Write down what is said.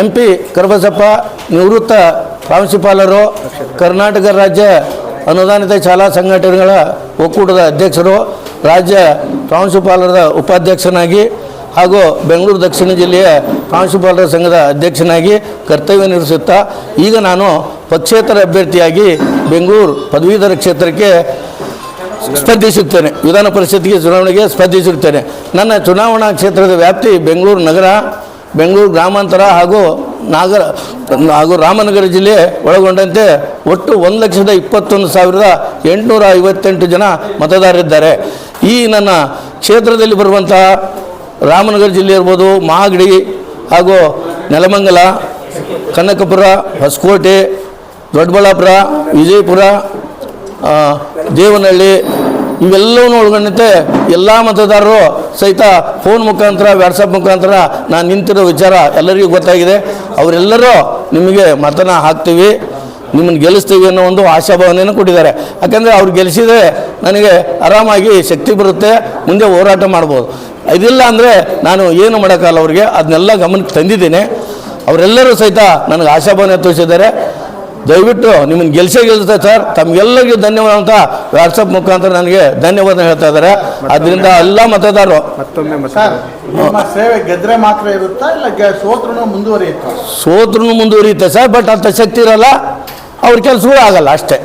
M P Karabasappa ನಿವೃತ್ತ ಪ್ರಾಂಶುಪಾಲರು, ಕರ್ನಾಟಕ ರಾಜ್ಯ ಅನುದಾನಿತ ಶಾಲಾ ಸಂಘಟನೆಗಳ ಒಕ್ಕೂಟದ ಅಧ್ಯಕ್ಷರು, ರಾಜ್ಯ ಪ್ರಾಂಶುಪಾಲರ ಉಪಾಧ್ಯಕ್ಷನಾಗಿ ಹಾಗೂ ಬೆಂಗಳೂರು ದಕ್ಷಿಣ ಜಿಲ್ಲೆಯ ಪ್ರಾಂಶುಪಾಲರ ಸಂಘದ ಅಧ್ಯಕ್ಷನಾಗಿ ಕರ್ತವ್ಯ ನಿರ್ವಹಿಸುತ್ತಾ, ಈಗ ನಾನು ಪಕ್ಷೇತರ ಅಭ್ಯರ್ಥಿಯಾಗಿ ಬೆಂಗಳೂರು ಪದವೀಧರ ಕ್ಷೇತ್ರಕ್ಕೆ ಸ್ಪರ್ಧಿಸುತ್ತೇನೆ. ವಿಧಾನ ಪರಿಷತ್ಗೆ ಚುನಾವಣೆಗೆ ಸ್ಪರ್ಧಿಸುತ್ತೇನೆ. ನನ್ನ ಚುನಾವಣಾ ಕ್ಷೇತ್ರದ ವ್ಯಾಪ್ತಿ ಬೆಂಗಳೂರು ನಗರ. ಬೆಂಗಳೂರು ಗ್ರಾಮಾಂತರ ಹಾಗೂ ನಾಗರ, ಹಾಗೂ ರಾಮನಗರ ಜಿಲ್ಲೆ ಒಳಗೊಂಡಂತೆ ಒಟ್ಟು ಒಂದು ಲಕ್ಷದ ಇಪ್ಪತ್ತೊಂದು ಸಾವಿರದ ಎಂಟುನೂರ ಐವತ್ತೆಂಟು ಜನ ಮತದಾರರಿದ್ದಾರೆ. ಈ ನನ್ನ ಕ್ಷೇತ್ರದಲ್ಲಿ ಬರುವಂತಹ ರಾಮನಗರ ಜಿಲ್ಲೆ ಇರ್ಬೋದು, ಮಾಗಡಿ ಹಾಗೂ ನೆಲಮಂಗಲ, ಕನಕಪುರ, ಹೊಸಕೋಟೆ, ದೊಡ್ಡಬಳ್ಳಾಪುರ, ವಿಜಯಪುರ ದೇವನಹಳ್ಳಿ ಇವೆಲ್ಲವನ್ನೂ ಒಳಗೊಂಡಂತೆ ಎಲ್ಲ ಮತದಾರರು ಸಹಿತ ಫೋನ್ ಮುಖಾಂತರ ವ್ಯಾಟ್ಸಪ್ ಮುಖಾಂತರ ನಾನು ನಿಂತಿರೋ ವಿಚಾರ ಎಲ್ಲರಿಗೂ ಗೊತ್ತಾಗಿದೆ. ಅವರೆಲ್ಲರೂ ನಿಮಗೆ ಮತನ ಹಾಕ್ತೀವಿ, ನಿಮ್ಮನ್ನು ಗೆಲ್ಲಿಸ್ತೀವಿ ಅನ್ನೋ ಒಂದು ಆಶಾಭಾವನೆಯನ್ನು ಕೊಟ್ಟಿದ್ದಾರೆ. ಯಾಕೆಂದರೆ ಅವ್ರು ಗೆಲ್ಲಿಸಿದರೆ ನನಗೆ ಆರಾಮಾಗಿ ಶಕ್ತಿ ಬರುತ್ತೆ, ಮುಂದೆ ಹೋರಾಟ ಮಾಡ್ಬೋದು. ಇದಿಲ್ಲ ಅಂದರೆ ನಾನು ಏನು ಮಾಡೋಕ್ಕಲ್ಲ ಅವ್ರಿಗೆ, ಅದನ್ನೆಲ್ಲ ಗಮನಕ್ಕೆ ತಂದಿದ್ದೇನೆ. ಅವರೆಲ್ಲರೂ ಸಹಿತ ನನಗೆ ಆಶಾಭಾವನೆ ತೋರಿಸಿದ್ದಾರೆ. ದಯವಿಟ್ಟು ನಿಮ್ಮನ್ನು ಗೆಲ್ಸೇ ಗೆಲ್ಸುತ್ತೆ ಸರ್. ತಮಗೆಲ್ಲರಿಗೂ ಧನ್ಯವಾದ ಅಂತ ವಾಟ್ಸಪ್ ಮುಖಾಂತರ ನನಗೆ ಧನ್ಯವಾದ ಹೇಳ್ತಾ ಇದ್ದಾರೆ. ಅದರಿಂದ ಎಲ್ಲ ಮತದಾರರು ಮತ್ತೊಮ್ಮೆ ಮತ ಸರ್ ನಿಮ್ಮ ಸೇವೆ ಗೆದ್ರೆ ಮಾತ್ರ ಇರುತ್ತಾ ಇಲ್ಲ ಗೆ ಸೋತ್ರನು ಮುಂದುವರಿಯುತ್ತಾ? ಸೋತ್ರೂ ಮುಂದುವರಿಯುತ್ತೆ ಸರ್ ಬಟ್ ಅಂತ ಶಕ್ತಿ ಇರಲ್ಲ. ಅವ್ರ ಕೆಲಸಗಳು ಆಗಲ್ಲ ಅಷ್ಟೇ.